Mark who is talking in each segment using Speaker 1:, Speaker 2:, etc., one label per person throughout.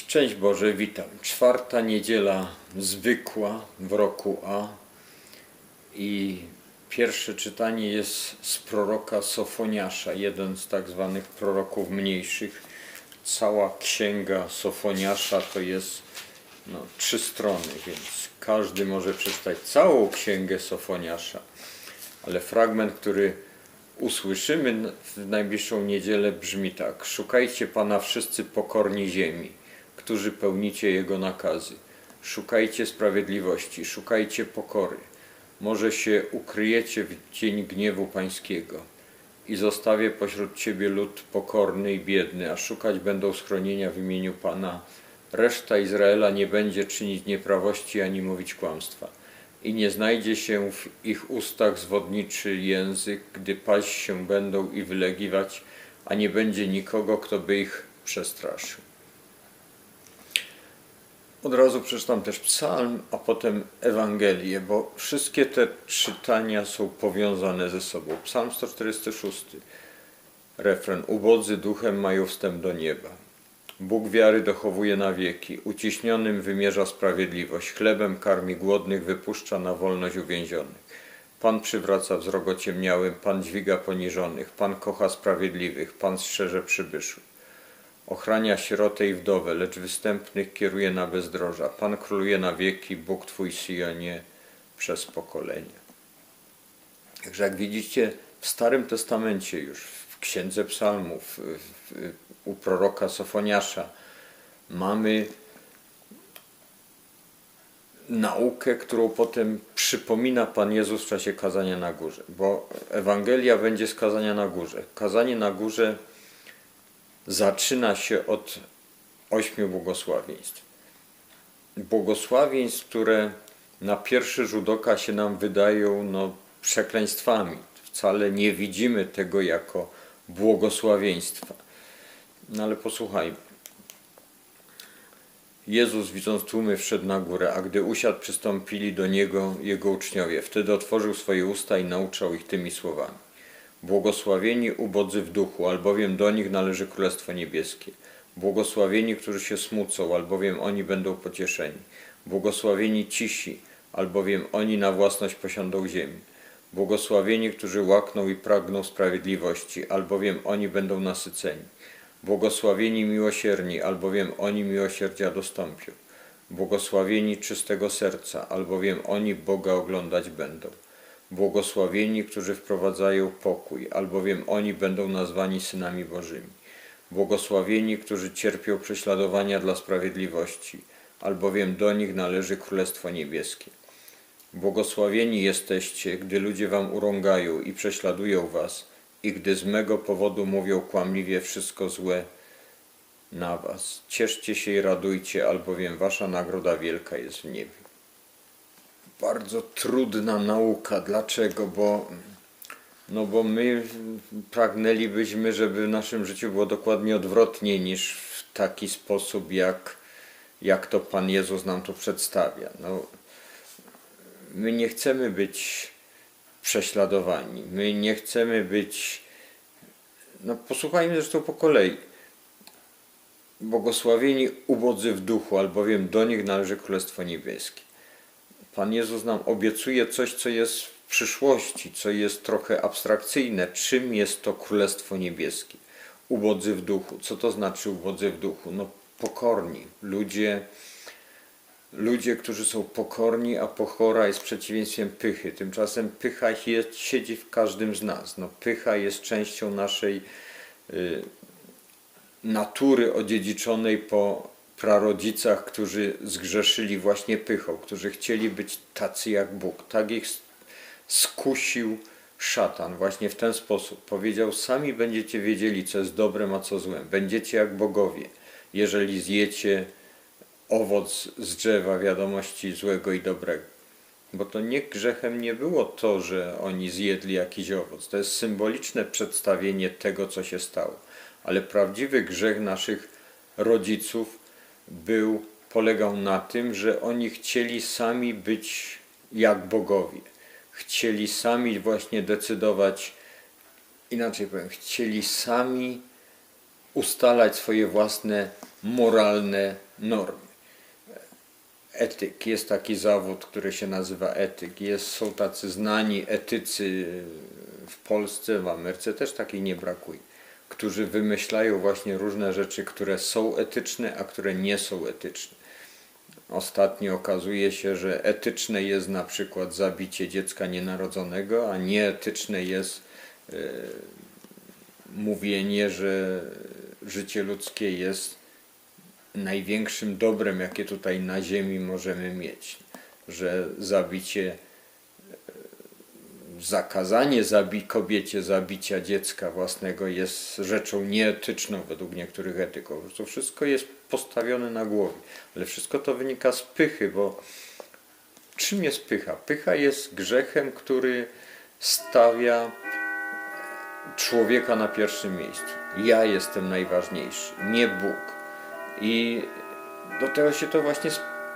Speaker 1: Szczęść Boże, witam. Czwarta niedziela zwykła w roku A i pierwsze czytanie jest z proroka Sofoniasza, jeden z tak zwanych proroków mniejszych. Cała księga Sofoniasza to jest no, trzy strony, więc każdy może przeczytać całą księgę Sofoniasza. Ale fragment, który usłyszymy w najbliższą niedzielę brzmi tak. Szukajcie Pana wszyscy pokorni ziemi, którzy pełnicie Jego nakazy. Szukajcie sprawiedliwości, szukajcie pokory. Może się ukryjecie w dzień gniewu Pańskiego i zostawię pośród Ciebie lud pokorny i biedny, a szukać będą schronienia w imieniu Pana. Reszta Izraela nie będzie czynić nieprawości ani mówić kłamstwa i nie znajdzie się w ich ustach zwodniczy język, gdy paść się będą i wylegiwać, a nie będzie nikogo, kto by ich przestraszył. Od razu przeczytam też psalm, a potem Ewangelię, bo wszystkie te czytania są powiązane ze sobą. Psalm 146, refren Ubodzy duchem mają wstęp do nieba. Bóg wiary dochowuje na wieki, uciśnionym wymierza sprawiedliwość, chlebem karmi głodnych, wypuszcza na wolność uwięzionych. Pan przywraca wzrok ociemniałym, Pan dźwiga poniżonych, Pan kocha sprawiedliwych, Pan strzeże przybyszów. Ochrania sierotę i wdowę, lecz występnych kieruje na bezdroża. Pan króluje na wieki, Bóg Twój Sionie przez pokolenia. Także jak widzicie, w Starym Testamencie już, w Księdze Psalmów, u proroka Sofoniasza mamy naukę, którą potem przypomina Pan Jezus w czasie kazania na górze, bo Ewangelia będzie z kazania na górze. Kazanie na górze zaczyna się od ośmiu błogosławieństw. Błogosławieństw, które na pierwszy rzut oka się nam wydają no, przekleństwami. Wcale nie widzimy tego jako błogosławieństwa. No ale posłuchajmy. Jezus, widząc tłumy, wszedł na górę, a gdy usiadł, przystąpili do Niego Jego uczniowie. Wtedy otworzył swoje usta i nauczał ich tymi słowami. Błogosławieni ubodzy w duchu, albowiem do nich należy Królestwo Niebieskie. Błogosławieni, którzy się smucą, albowiem oni będą pocieszeni. Błogosławieni cisi, albowiem oni na własność posiądą ziemię. Błogosławieni, którzy łakną i pragną sprawiedliwości, albowiem oni będą nasyceni. Błogosławieni miłosierni, albowiem oni miłosierdzia dostąpią. Błogosławieni czystego serca, albowiem oni Boga oglądać będą. Błogosławieni, którzy wprowadzają pokój, albowiem oni będą nazwani synami Bożymi. Błogosławieni, którzy cierpią prześladowania dla sprawiedliwości, albowiem do nich należy Królestwo Niebieskie. Błogosławieni jesteście, gdy ludzie wam urągają i prześladują was, i gdy z mego powodu mówią kłamliwie wszystko złe na was. Cieszcie się i radujcie, albowiem wasza nagroda wielka jest w niebie. Bardzo trudna nauka. Dlaczego? Bo, no bo my pragnęlibyśmy, żeby w naszym życiu było dokładnie odwrotnie niż w taki sposób, jak, jak to Pan Jezus nam to przedstawia. No, my nie chcemy być prześladowani. My nie chcemy być. No, posłuchajmy zresztą po kolei. Błogosławieni ubodzy w duchu, albowiem do nich należy Królestwo Niebieskie. Pan Jezus nam obiecuje coś, co jest w przyszłości, co jest trochę abstrakcyjne. Czym jest to Królestwo Niebieskie? Ubodzy w duchu. Co to znaczy ubodzy w duchu? No, pokorni. Ludzie ludzie, którzy są pokorni, a pokora jest przeciwieństwem pychy. Tymczasem pycha jest, siedzi w każdym z nas. No, pycha jest częścią naszej y, natury odziedziczonej po prarodzicach, którzy zgrzeszyli właśnie pychą, którzy chcieli być tacy jak Bóg. Tak ich skusił szatan właśnie w ten sposób. Powiedział, sami będziecie wiedzieli, co jest dobrem, a co złem. Będziecie jak bogowie, jeżeli zjecie owoc z drzewa wiadomości złego i dobrego. Bo to nie grzechem nie było to, że oni zjedli jakiś owoc. To jest symboliczne przedstawienie tego, co się stało. Ale prawdziwy grzech naszych rodziców był, polegał na tym, że oni chcieli sami być jak bogowie. Chcieli sami właśnie decydować, inaczej powiem, chcieli sami ustalać swoje własne moralne normy. Etyk. Jest taki zawód, który się nazywa etyk. Jest, są tacy znani etycy w Polsce, w Ameryce też takiej nie brakuje, którzy wymyślają właśnie różne rzeczy, które są etyczne, a które nie są etyczne. Ostatnio okazuje się, że etyczne jest na przykład zabicie dziecka nienarodzonego, a nieetyczne jest e, mówienie, że życie ludzkie jest największym dobrem, jakie tutaj na Ziemi możemy mieć. Że zabicie, zakazanie zabi kobiecie zabicia dziecka własnego jest rzeczą nieetyczną według niektórych etyków. To wszystko jest postawione na głowie. Ale wszystko to wynika z pychy, bo czym jest pycha? Pycha jest grzechem, który stawia człowieka na pierwszym miejscu. Ja jestem najważniejszy, nie Bóg. I do tego się to właśnie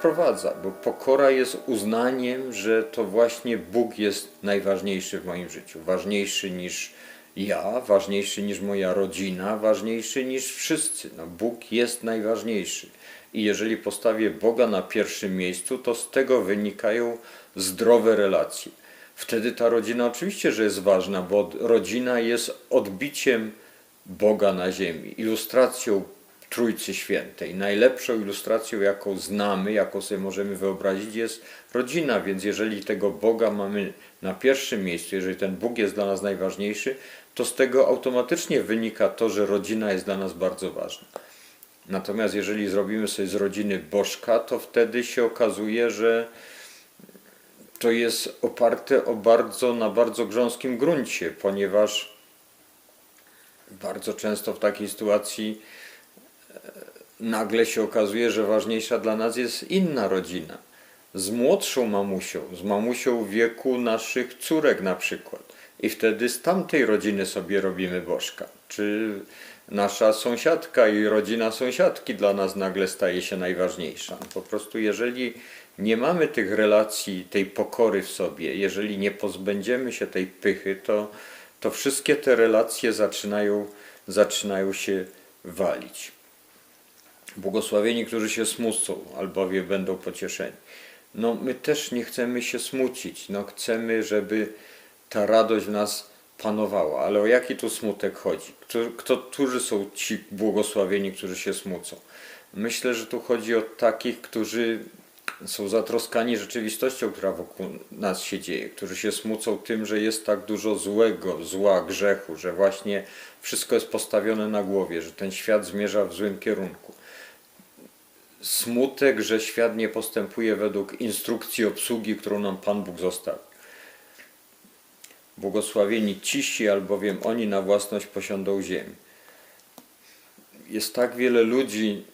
Speaker 1: sprowadza, bo pokora jest uznaniem, że to właśnie Bóg jest najważniejszy w moim życiu. Ważniejszy niż ja, ważniejszy niż moja rodzina, ważniejszy niż wszyscy. No, Bóg jest najważniejszy. I jeżeli postawię Boga na pierwszym miejscu, to z tego wynikają zdrowe relacje. Wtedy ta rodzina oczywiście, że jest ważna, bo rodzina jest odbiciem Boga na ziemi, ilustracją Trójcy Świętej. Najlepszą ilustracją, jaką znamy, jaką sobie możemy wyobrazić, jest rodzina, więc jeżeli tego Boga mamy na pierwszym miejscu, jeżeli ten Bóg jest dla nas najważniejszy, to z tego automatycznie wynika to, że rodzina jest dla nas bardzo ważna. Natomiast jeżeli zrobimy sobie z rodziny bożka, to wtedy się okazuje, że to jest oparte o bardzo, na bardzo grząskim gruncie, ponieważ bardzo często w takiej sytuacji nagle się okazuje, że ważniejsza dla nas jest inna rodzina. Z młodszą mamusią, z mamusią w wieku naszych córek na przykład. I wtedy z tamtej rodziny sobie robimy bożka. Czy nasza sąsiadka i rodzina sąsiadki dla nas nagle staje się najważniejsza. Po prostu jeżeli nie mamy tych relacji, tej pokory w sobie, jeżeli nie pozbędziemy się tej pychy, to, to wszystkie te relacje zaczynają, zaczynają się walić. Błogosławieni, którzy się smucą, albowiem będą pocieszeni. No, my też nie chcemy się smucić. No, chcemy, żeby ta radość w nas panowała. Ale o jaki tu smutek chodzi? Kto, kto, którzy są ci błogosławieni, którzy się smucą? Myślę, że tu chodzi o takich, którzy są zatroskani rzeczywistością, która wokół nas się dzieje, którzy się smucą tym, że jest tak dużo złego, zła, grzechu, że właśnie wszystko jest postawione na głowie, że ten świat zmierza w złym kierunku. Smutek, że świat nie postępuje według instrukcji obsługi, którą nam Pan Bóg zostawił. Błogosławieni cisi, albowiem oni na własność posiądą ziemię. Jest tak wiele ludzi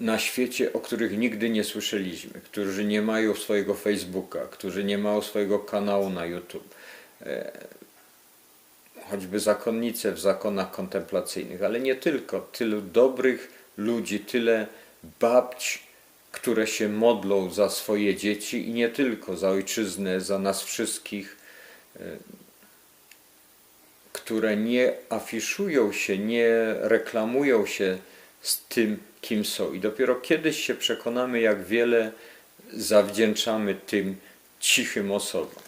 Speaker 1: na świecie, o których nigdy nie słyszeliśmy, którzy nie mają swojego Facebooka, którzy nie mają swojego kanału na YouTube. E, choćby zakonnice w zakonach kontemplacyjnych, ale nie tylko. Tylu dobrych ludzi, tyle babci, które się modlą za swoje dzieci i nie tylko, za ojczyznę, za nas wszystkich, e, które nie afiszują się, nie reklamują się z tym, kim są. I dopiero kiedyś się przekonamy, jak wiele zawdzięczamy tym cichym osobom.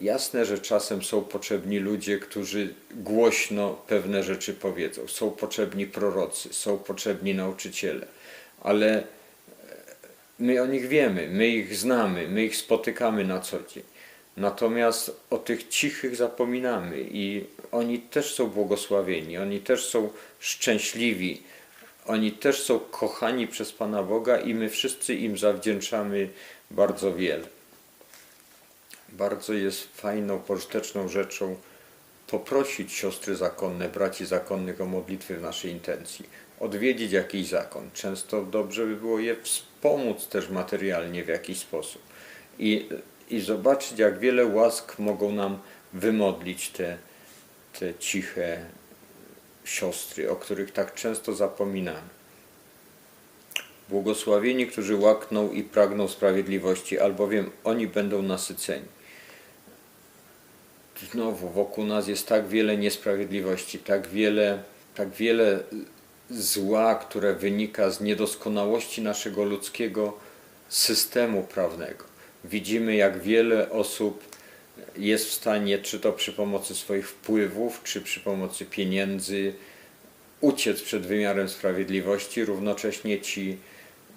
Speaker 1: Jasne, że czasem są potrzebni ludzie, którzy głośno pewne rzeczy powiedzą. Są potrzebni prorocy, są potrzebni nauczyciele, ale my o nich wiemy, my ich znamy, my ich spotykamy na co dzień. Natomiast o tych cichych zapominamy i oni też są błogosławieni, oni też są szczęśliwi, oni też są kochani przez Pana Boga i my wszyscy im zawdzięczamy bardzo wiele. Bardzo jest fajną, pożyteczną rzeczą poprosić siostry zakonne, braci zakonnych o modlitwy w naszej intencji, odwiedzić jakiś zakon. Często dobrze by było je wspomóc też materialnie w jakiś sposób. I i zobaczyć, jak wiele łask mogą nam wymodlić te, te ciche siostry, o których tak często zapominamy. Błogosławieni, którzy łakną i pragną sprawiedliwości, albowiem oni będą nasyceni. Znowu wokół nas jest tak wiele niesprawiedliwości, tak wiele, tak wiele zła, które wynika z niedoskonałości naszego ludzkiego systemu prawnego. Widzimy, jak wiele osób jest w stanie, czy to przy pomocy swoich wpływów, czy przy pomocy pieniędzy, uciec przed wymiarem sprawiedliwości. Równocześnie ci,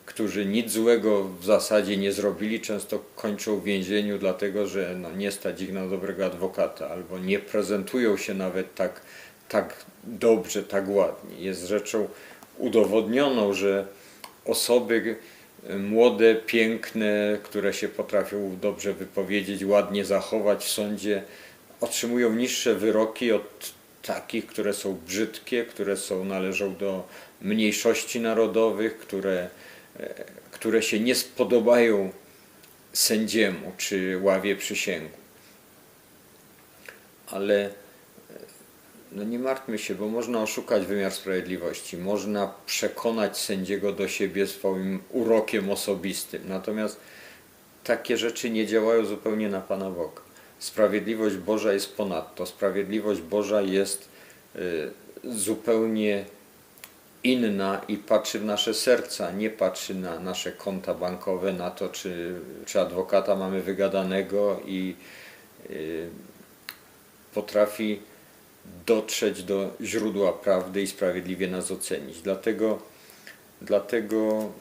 Speaker 1: którzy nic złego w zasadzie nie zrobili, często kończą w więzieniu, dlatego że no, nie stać ich na dobrego adwokata, albo nie prezentują się nawet tak, tak dobrze, tak ładnie. Jest rzeczą udowodnioną, że osoby młode, piękne, które się potrafią dobrze wypowiedzieć, ładnie zachować w sądzie, otrzymują niższe wyroki od takich, które są brzydkie, które są, należą do mniejszości narodowych, które, które się nie spodobają sędziemu czy ławie przysięgu. Ale no nie martwmy się, bo można oszukać wymiar sprawiedliwości, można przekonać sędziego do siebie swoim urokiem osobistym. Natomiast takie rzeczy nie działają zupełnie na Pana Boga. Sprawiedliwość Boża jest ponadto. Sprawiedliwość Boża jest y, zupełnie inna i patrzy w nasze serca, nie patrzy na nasze konta bankowe, na to, czy, czy adwokata mamy wygadanego i y, potrafi dotrzeć do źródła prawdy i sprawiedliwie nas ocenić. Dlatego, dlatego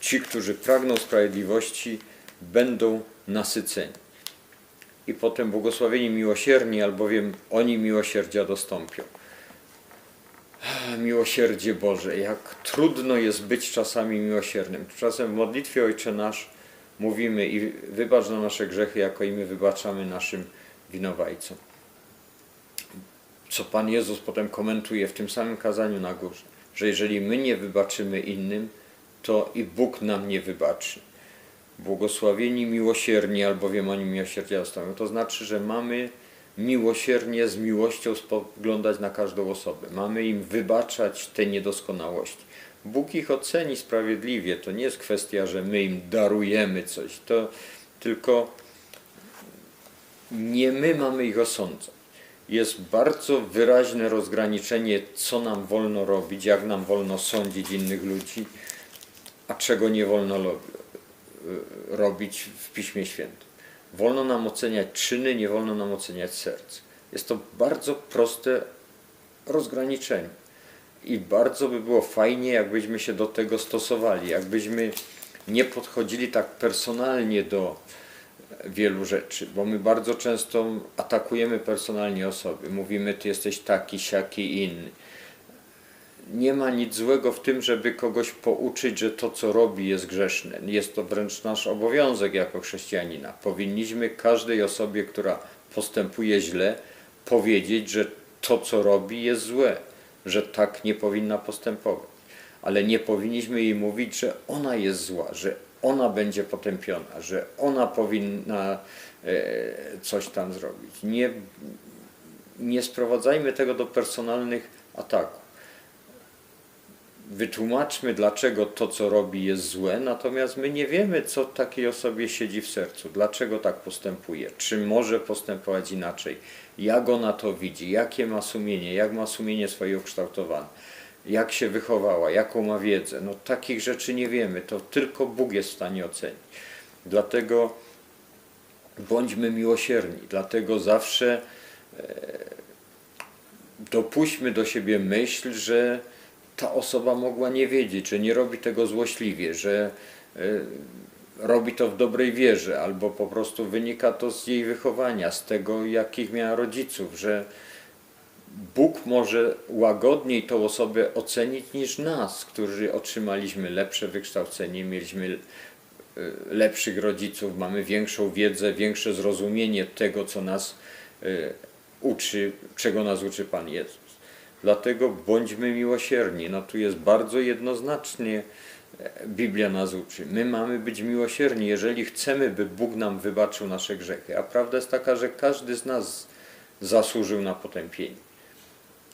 Speaker 1: ci, którzy pragną sprawiedliwości, będą nasyceni. I potem błogosławieni miłosierni, albowiem oni miłosierdzia dostąpią. Miłosierdzie Boże, jak trudno jest być czasami miłosiernym. Czasem w modlitwie Ojcze Nasz mówimy i wybacz na nasze grzechy, jako i my wybaczamy naszym winowajcom co Pan Jezus potem komentuje w tym samym kazaniu na górze, że jeżeli my nie wybaczymy innym, to i Bóg nam nie wybaczy. Błogosławieni miłosierni, albowiem oni miłosierdzia dostaną. To znaczy, że mamy miłosiernie z miłością spoglądać na każdą osobę. Mamy im wybaczać te niedoskonałości. Bóg ich oceni sprawiedliwie. To nie jest kwestia, że my im darujemy coś. To tylko nie my mamy ich osądzać jest bardzo wyraźne rozgraniczenie, co nam wolno robić, jak nam wolno sądzić innych ludzi, a czego nie wolno robić w Piśmie Świętym. Wolno nam oceniać czyny, nie wolno nam oceniać serc. Jest to bardzo proste rozgraniczenie. I bardzo by było fajnie, jakbyśmy się do tego stosowali, jakbyśmy nie podchodzili tak personalnie do, wielu rzeczy, bo my bardzo często atakujemy personalnie osoby. Mówimy, ty jesteś taki, siaki, inny. Nie ma nic złego w tym, żeby kogoś pouczyć, że to, co robi, jest grzeszne. Jest to wręcz nasz obowiązek jako chrześcijanina. Powinniśmy każdej osobie, która postępuje źle, powiedzieć, że to, co robi, jest złe, że tak nie powinna postępować. Ale nie powinniśmy jej mówić, że ona jest zła, że ona będzie potępiona, że ona powinna e, coś tam zrobić. Nie, nie sprowadzajmy tego do personalnych ataków. Wytłumaczmy, dlaczego to, co robi, jest złe, natomiast my nie wiemy, co takiej osobie siedzi w sercu, dlaczego tak postępuje, czy może postępować inaczej, jak ona to widzi, jakie ma sumienie, jak ma sumienie swoje ukształtowane? Jak się wychowała, jaką ma wiedzę. No takich rzeczy nie wiemy, to tylko Bóg jest w stanie ocenić. Dlatego bądźmy miłosierni, dlatego zawsze e, dopuśćmy do siebie myśl, że ta osoba mogła nie wiedzieć, że nie robi tego złośliwie, że e, robi to w dobrej wierze, albo po prostu wynika to z jej wychowania, z tego, jakich miała rodziców, że Bóg może łagodniej tą osobę ocenić niż nas, którzy otrzymaliśmy lepsze wykształcenie, mieliśmy e, lepszych rodziców, mamy większą wiedzę, większe zrozumienie tego, co nas e, uczy, czego nas uczy Pan Jezus. Dlatego bądźmy miłosierni. No tu jest bardzo jednoznacznie e, Biblia nas uczy. My mamy być miłosierni, jeżeli chcemy, by Bóg nam wybaczył nasze grzechy. A prawda jest taka, że każdy z nas zasłużył na potępienie.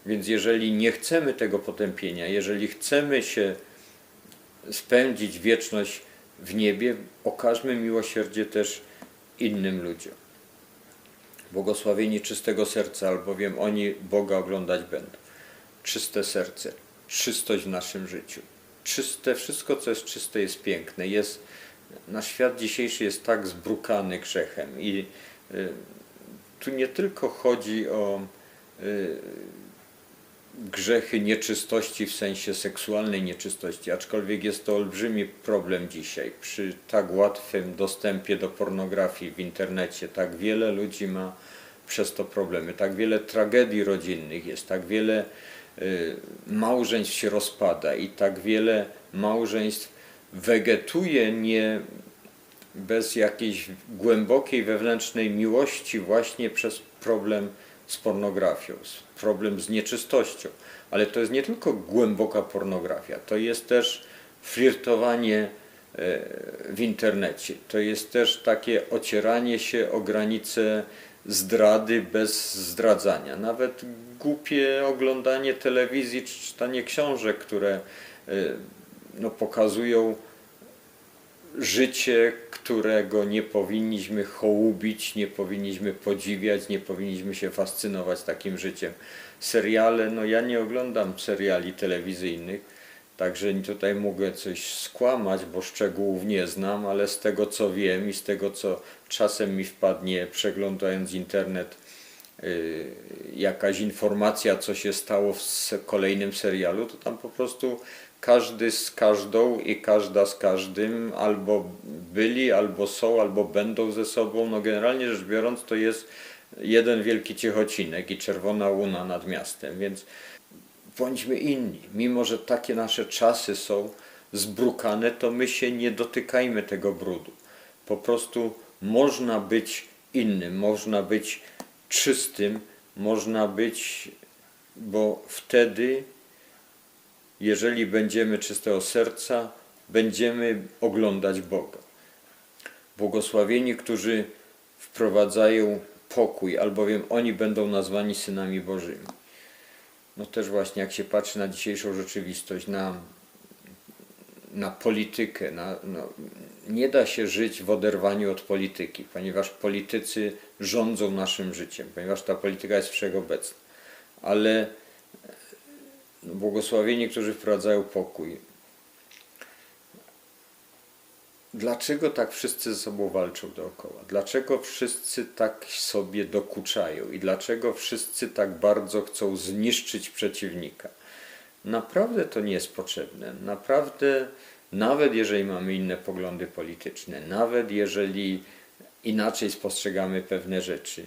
Speaker 1: Więc jeżeli nie chcemy tego potępienia, jeżeli chcemy się spędzić wieczność w niebie, okażmy miłosierdzie też innym ludziom. Błogosławieni czystego serca, albowiem oni Boga oglądać będą. Czyste serce, czystość w naszym życiu. Czyste, wszystko co jest czyste jest piękne. Jest, nasz świat dzisiejszy jest tak zbrukany grzechem i y, tu nie tylko chodzi o y, grzechy nieczystości w sensie seksualnej nieczystości, aczkolwiek jest to olbrzymi problem dzisiaj. Przy tak łatwym dostępie do pornografii w internecie tak wiele ludzi ma przez to problemy, tak wiele tragedii rodzinnych jest, tak wiele małżeństw się rozpada i tak wiele małżeństw wegetuje nie bez jakiejś głębokiej wewnętrznej miłości właśnie przez problem z pornografią, problem z nieczystością. Ale to jest nie tylko głęboka pornografia, to jest też flirtowanie e, w internecie. To jest też takie ocieranie się o granice zdrady bez zdradzania. Nawet głupie oglądanie telewizji czy czytanie książek, które e, no, pokazują życie, którego nie powinniśmy hołubić, nie powinniśmy podziwiać, nie powinniśmy się fascynować takim życiem. Seriale, no ja nie oglądam seriali telewizyjnych, także tutaj mogę coś skłamać, bo szczegółów nie znam, ale z tego co wiem i z tego co czasem mi wpadnie przeglądając internet, y, jakaś informacja, co się stało w kolejnym serialu, to tam po prostu każdy z każdą i każda z każdym albo byli, albo są, albo będą ze sobą. No generalnie rzecz biorąc, to jest jeden wielki ciechocinek i czerwona łuna nad miastem, więc bądźmy inni. Mimo, że takie nasze czasy są zbrukane, to my się nie dotykajmy tego brudu. Po prostu można być innym, można być czystym, można być, bo wtedy, jeżeli będziemy czystego serca, będziemy oglądać Boga. Błogosławieni, którzy wprowadzają pokój, albowiem oni będą nazwani synami Bożymi. No też właśnie jak się patrzy na dzisiejszą rzeczywistość, na, na politykę, na, no, nie da się żyć w oderwaniu od polityki, ponieważ politycy rządzą naszym życiem, ponieważ ta polityka jest wszechobecna. Ale błogosławieni, którzy wprowadzają pokój. Dlaczego tak wszyscy ze sobą walczą dookoła? Dlaczego wszyscy tak sobie dokuczają i dlaczego wszyscy tak bardzo chcą zniszczyć przeciwnika? Naprawdę to nie jest potrzebne. Naprawdę, nawet jeżeli mamy inne poglądy polityczne, nawet jeżeli inaczej spostrzegamy pewne rzeczy,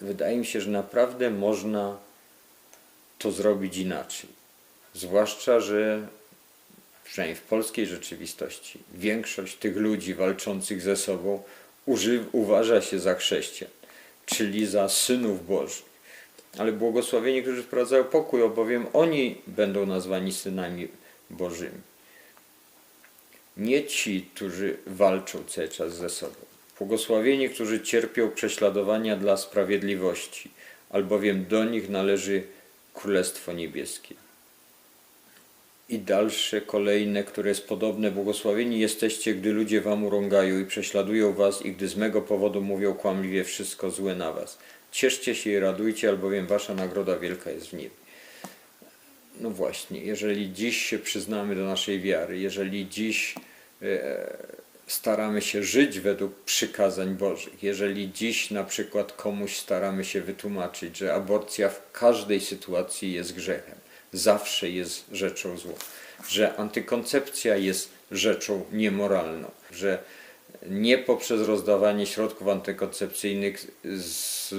Speaker 1: wydaje mi się, że naprawdę można to zrobić inaczej. Zwłaszcza, że przynajmniej w polskiej rzeczywistości większość tych ludzi walczących ze sobą uży, uważa się za chrześcijan, czyli za synów Bożych. Ale błogosławieni, którzy wprowadzają pokój, albowiem oni będą nazwani synami Bożymi. Nie ci, którzy walczą cały czas ze sobą. Błogosławieni, którzy cierpią prześladowania dla sprawiedliwości, albowiem do nich należy Królestwo Niebieskie. I dalsze, kolejne, które jest podobne, błogosławieni jesteście, gdy ludzie wam urągają i prześladują was i gdy z mego powodu mówią kłamliwie wszystko złe na was. Cieszcie się i radujcie, albowiem wasza nagroda wielka jest w niebie. No właśnie, jeżeli dziś się przyznamy do naszej wiary, jeżeli dziś e, staramy się żyć według przykazań Bożych, jeżeli dziś na przykład komuś staramy się wytłumaczyć, że aborcja w każdej sytuacji jest grzechem, zawsze jest rzeczą złą, że antykoncepcja jest rzeczą niemoralną, że nie poprzez rozdawanie środków antykoncepcyjnych z,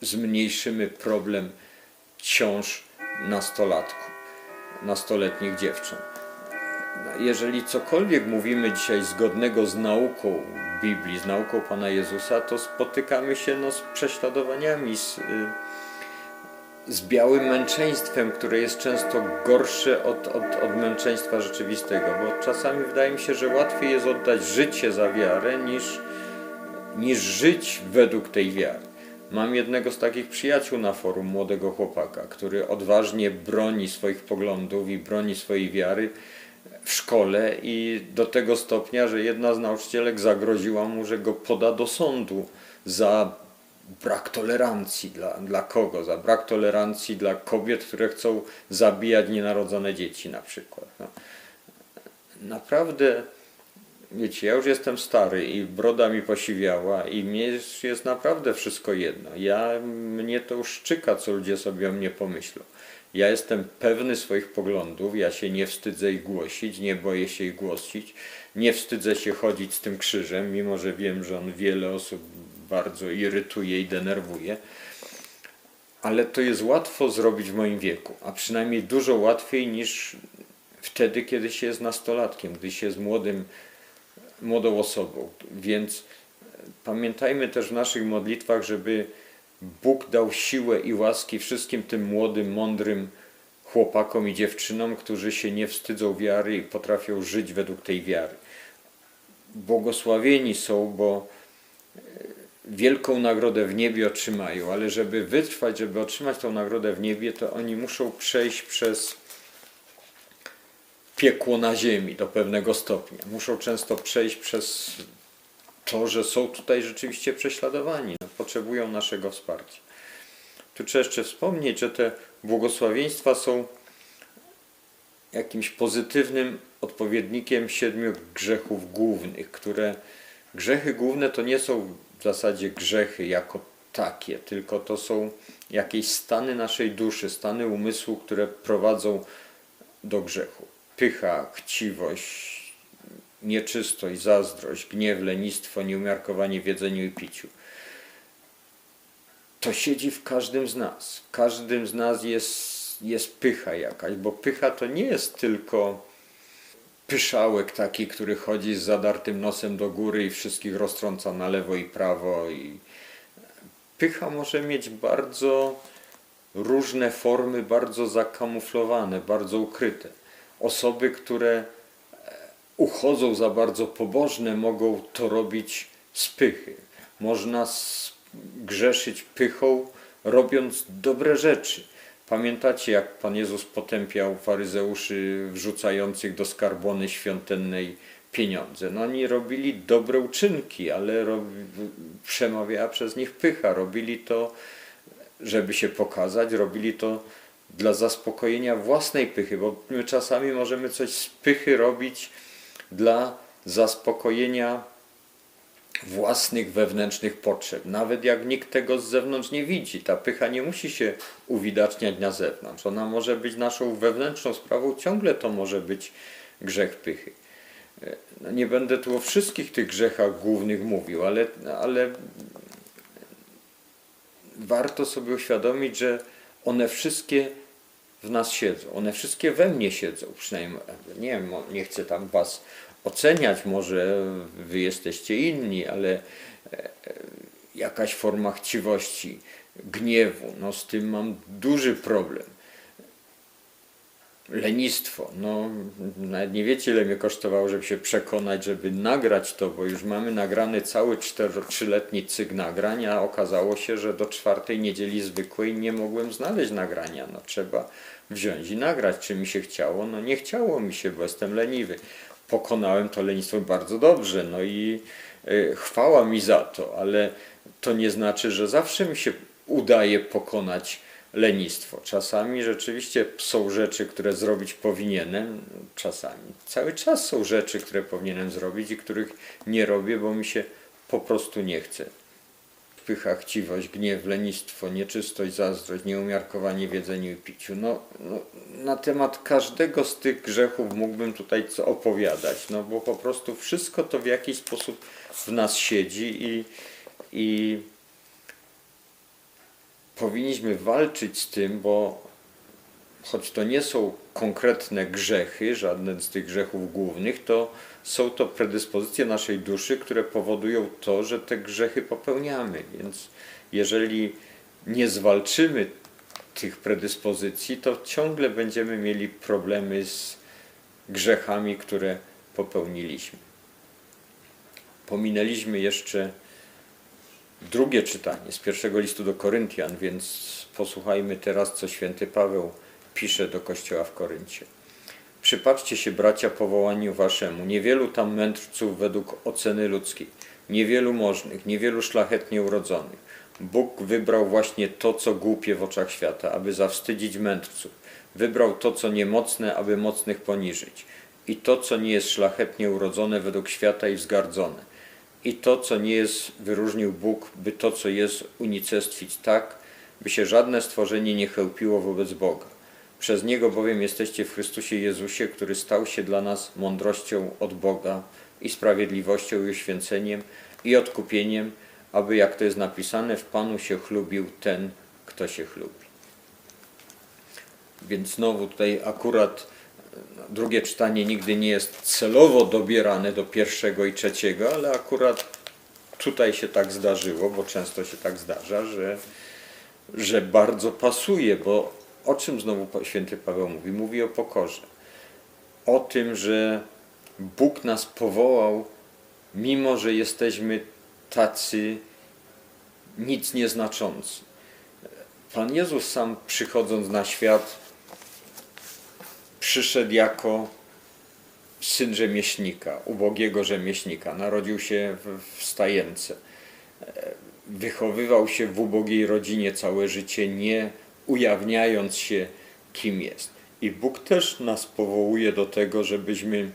Speaker 1: zmniejszymy problem ciąż nastolatków, nastoletnich dziewcząt. Jeżeli cokolwiek mówimy dzisiaj zgodnego z nauką Biblii, z nauką Pana Jezusa, to spotykamy się no, z prześladowaniami, z, y, z białym męczeństwem, które jest często gorsze od, od, od męczeństwa rzeczywistego, bo czasami wydaje mi się, że łatwiej jest oddać życie za wiarę niż, niż żyć według tej wiary. Mam jednego z takich przyjaciół na forum, młodego chłopaka, który odważnie broni swoich poglądów i broni swojej wiary w szkole i do tego stopnia, że jedna z nauczycielek zagroziła mu, że go poda do sądu za brak tolerancji. Dla, dla kogo? Za brak tolerancji dla kobiet, które chcą zabijać nienarodzone dzieci na przykład. No. Naprawdę, wiecie, ja już jestem stary i broda mi posiwiała i mnie jest, jest naprawdę wszystko jedno. Ja, mnie to już szczyka, co ludzie sobie o mnie pomyślą. Ja jestem pewny swoich poglądów, ja się nie wstydzę ich głosić, nie boję się ich głosić, nie wstydzę się chodzić z tym krzyżem, mimo że wiem, że on wiele osób bardzo irytuje i denerwuje. Ale to jest łatwo zrobić w moim wieku, a przynajmniej dużo łatwiej niż wtedy, kiedy się jest nastolatkiem, gdy się jest młodym, młodą osobą. Więc pamiętajmy też w naszych modlitwach, żeby Bóg dał siłę i łaski wszystkim tym młodym, mądrym chłopakom i dziewczynom, którzy się nie wstydzą wiary i potrafią żyć według tej wiary. Błogosławieni są, bo wielką nagrodę w niebie otrzymają, ale żeby wytrwać, żeby otrzymać tą nagrodę w niebie, to oni muszą przejść przez piekło na ziemi do pewnego stopnia. Muszą często przejść przez to, że są tutaj rzeczywiście prześladowani, no, potrzebują naszego wsparcia. Tu trzeba jeszcze wspomnieć, że te błogosławieństwa są jakimś pozytywnym odpowiednikiem siedmiu grzechów głównych, które grzechy główne to nie są w zasadzie grzechy jako takie, tylko to są jakieś stany naszej duszy, stany umysłu, które prowadzą do grzechu. Pycha, chciwość, nieczystość, zazdrość, gniew, lenistwo, nieumiarkowanie w jedzeniu i piciu. To siedzi w każdym z nas. W każdym z nas jest, jest pycha jakaś, bo pycha to nie jest tylko pyszałek taki, który chodzi z zadartym nosem do góry i wszystkich roztrąca na lewo i prawo. I pycha może mieć bardzo różne formy, bardzo zakamuflowane, bardzo ukryte. Osoby, które uchodzą za bardzo pobożne, mogą to robić z pychy. Można grzeszyć pychą, robiąc dobre rzeczy. Pamiętacie, jak Pan Jezus potępiał faryzeuszy wrzucających do skarbony świątynnej pieniądze? No oni robili dobre uczynki, ale przemawiała przez nich pycha. Robili to, żeby się pokazać, robili to dla zaspokojenia własnej pychy, bo my czasami możemy coś z pychy robić, dla zaspokojenia własnych wewnętrznych potrzeb. Nawet jak nikt tego z zewnątrz nie widzi, ta pycha nie musi się uwidaczniać na zewnątrz. Ona może być naszą wewnętrzną sprawą, ciągle to może być grzech pychy. No nie będę tu o wszystkich tych grzechach głównych mówił, ale, ale warto sobie uświadomić, że one wszystkie w nas siedzą. One wszystkie we mnie siedzą, przynajmniej nie nie chcę tam was oceniać, może wy jesteście inni, ale e, jakaś forma chciwości, gniewu, no z tym mam duży problem. Lenistwo, no nawet nie wiecie ile mnie kosztowało, żeby się przekonać, żeby nagrać to, bo już mamy nagrany cały 4-letni cykl nagrania, a okazało się, że do czwartej niedzieli zwykłej nie mogłem znaleźć nagrania. No trzeba wziąć i nagrać, czy mi się chciało. No nie chciało mi się, bo jestem leniwy. Pokonałem to lenistwo bardzo dobrze, no i y, chwała mi za to, ale to nie znaczy, że zawsze mi się udaje pokonać lenistwo. Czasami rzeczywiście są rzeczy, które zrobić powinienem, czasami. Cały czas są rzeczy, które powinienem zrobić i których nie robię, bo mi się po prostu nie chce pycha, chciwość, gniew, lenistwo, nieczystość, zazdrość, nieumiarkowanie w jedzeniu i piciu. No, no, na temat każdego z tych grzechów mógłbym tutaj co opowiadać, no bo po prostu wszystko to w jakiś sposób w nas siedzi i, i powinniśmy walczyć z tym, bo choć to nie są konkretne grzechy, żadne z tych grzechów głównych, to są to predyspozycje naszej duszy, które powodują to, że te grzechy popełniamy. Więc jeżeli nie zwalczymy tych predyspozycji, to ciągle będziemy mieli problemy z grzechami, które popełniliśmy. Pominęliśmy jeszcze drugie czytanie z pierwszego listu do Koryntian, więc posłuchajmy teraz, co święty Paweł pisze do kościoła w Koryncie. Przypatrzcie się, bracia, powołaniu waszemu. Niewielu tam mędrców według oceny ludzkiej, niewielu możnych, niewielu szlachetnie urodzonych. Bóg wybrał właśnie to, co głupie w oczach świata, aby zawstydzić mędrców. Wybrał to, co niemocne, aby mocnych poniżyć. I to, co nie jest szlachetnie urodzone według świata i wzgardzone. I to, co nie jest, wyróżnił Bóg, by to, co jest, unicestwić tak, by się żadne stworzenie nie chełpiło wobec Boga. Przez Niego bowiem jesteście w Chrystusie Jezusie, który stał się dla nas mądrością od Boga i sprawiedliwością i uświęceniem i odkupieniem, aby, jak to jest napisane, w Panu się chlubił ten, kto się chlubi. Więc znowu tutaj akurat no, drugie czytanie nigdy nie jest celowo dobierane do pierwszego i trzeciego, ale akurat tutaj się tak zdarzyło, bo często się tak zdarza, że, że bardzo pasuje, bo o czym znowu święty Paweł mówi? Mówi o pokorze. O tym, że Bóg nas powołał, mimo że jesteśmy tacy nic nieznaczący. Pan Jezus sam przychodząc na świat przyszedł jako syn rzemieślnika, ubogiego rzemieślnika. Narodził się w stajence. Wychowywał się w ubogiej rodzinie całe życie, nie ujawniając się, kim jest. I Bóg też nas powołuje do tego, żebyśmy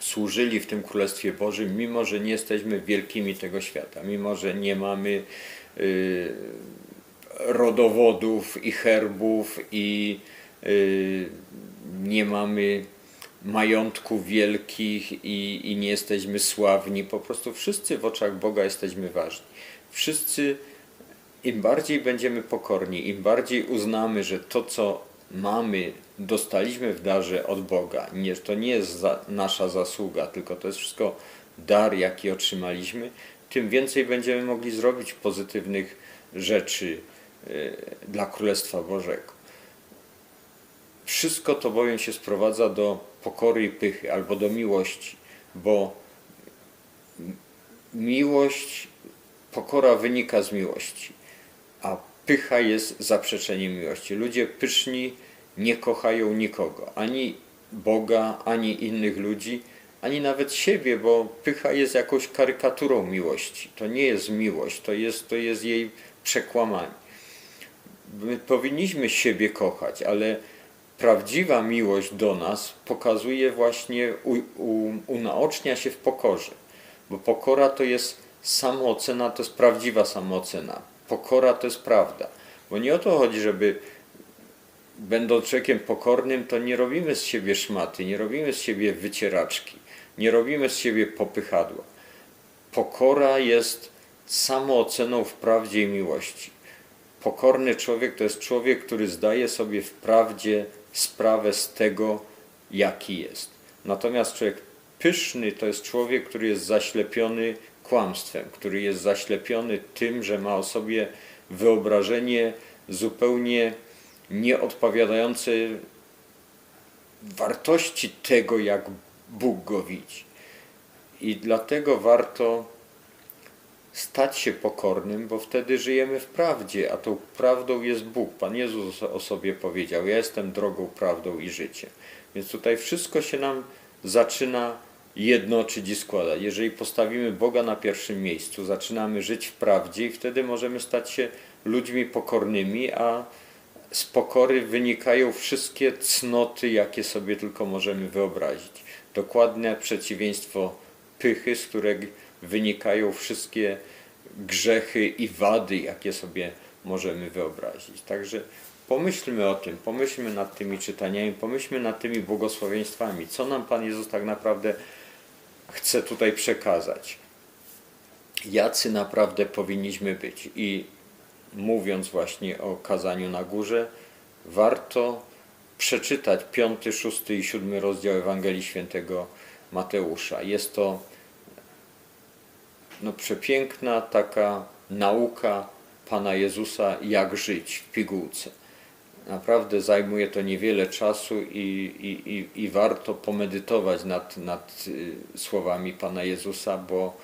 Speaker 1: służyli w tym Królestwie Bożym, mimo że nie jesteśmy wielkimi tego świata, mimo że nie mamy y, rodowodów i herbów i y, nie mamy majątków wielkich i, i nie jesteśmy sławni. Po prostu wszyscy w oczach Boga jesteśmy ważni. Wszyscy, im bardziej będziemy pokorni, im bardziej uznamy, że to, co mamy, dostaliśmy w darze od Boga. Nie, to nie jest za, nasza zasługa, tylko to jest wszystko dar, jaki otrzymaliśmy, tym więcej będziemy mogli zrobić pozytywnych rzeczy y, dla Królestwa Bożego. Wszystko to bowiem się sprowadza do pokory i pychy, albo do miłości, bo miłość, pokora wynika z miłości, pycha jest zaprzeczeniem miłości. Ludzie pyszni nie kochają nikogo, ani Boga, ani innych ludzi, ani nawet siebie, bo pycha jest jakąś karykaturą miłości. To nie jest miłość, to jest, to jest jej przekłamanie. My powinniśmy siebie kochać, ale prawdziwa miłość do nas pokazuje właśnie, u, u, unaocznia się w pokorze. Bo pokora to jest samoocena, to jest prawdziwa samoocena. Pokora to jest prawda. Bo nie o to chodzi, żeby będąc człowiekiem pokornym, to nie robimy z siebie szmaty, nie robimy z siebie wycieraczki, nie robimy z siebie popychadła. Pokora jest samooceną w prawdzie i miłości. Pokorny człowiek to jest człowiek, który zdaje sobie w prawdzie sprawę z tego, jaki jest. Natomiast człowiek pyszny to jest człowiek, który jest zaślepiony kłamstwem, który jest zaślepiony tym, że ma o sobie wyobrażenie zupełnie nieodpowiadające wartości tego, jak Bóg go widzi. I dlatego warto stać się pokornym, bo wtedy żyjemy w prawdzie, a tą prawdą jest Bóg. Pan Jezus o sobie powiedział: Ja jestem drogą, prawdą i życiem. Więc tutaj wszystko się nam zaczyna jednoczyć i składać. Jeżeli postawimy Boga na pierwszym miejscu, zaczynamy żyć w prawdzie i wtedy możemy stać się ludźmi pokornymi, a z pokory wynikają wszystkie cnoty, jakie sobie tylko możemy wyobrazić. Dokładne przeciwieństwo pychy, z której wynikają wszystkie grzechy i wady, jakie sobie możemy wyobrazić. Także pomyślmy o tym, pomyślmy nad tymi czytaniami, pomyślmy nad tymi błogosławieństwami, co nam Pan Jezus tak naprawdę chce tutaj przekazać. Jacy naprawdę powinniśmy być. I mówiąc właśnie o kazaniu na górze, warto przeczytać piąty, szósty i siódmy rozdział Ewangelii Świętego Mateusza. Jest to no, przepiękna taka nauka Pana Jezusa, jak żyć w pigułce. Naprawdę zajmuje to niewiele czasu i, i, i, i warto pomedytować nad, nad y, słowami Pana Jezusa, bo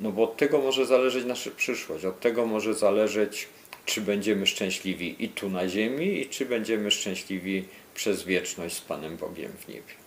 Speaker 1: no bo od tego może zależeć nasza przyszłość, od tego może zależeć, czy będziemy szczęśliwi i tu na ziemi, i czy będziemy szczęśliwi przez wieczność z Panem Bogiem w niebie.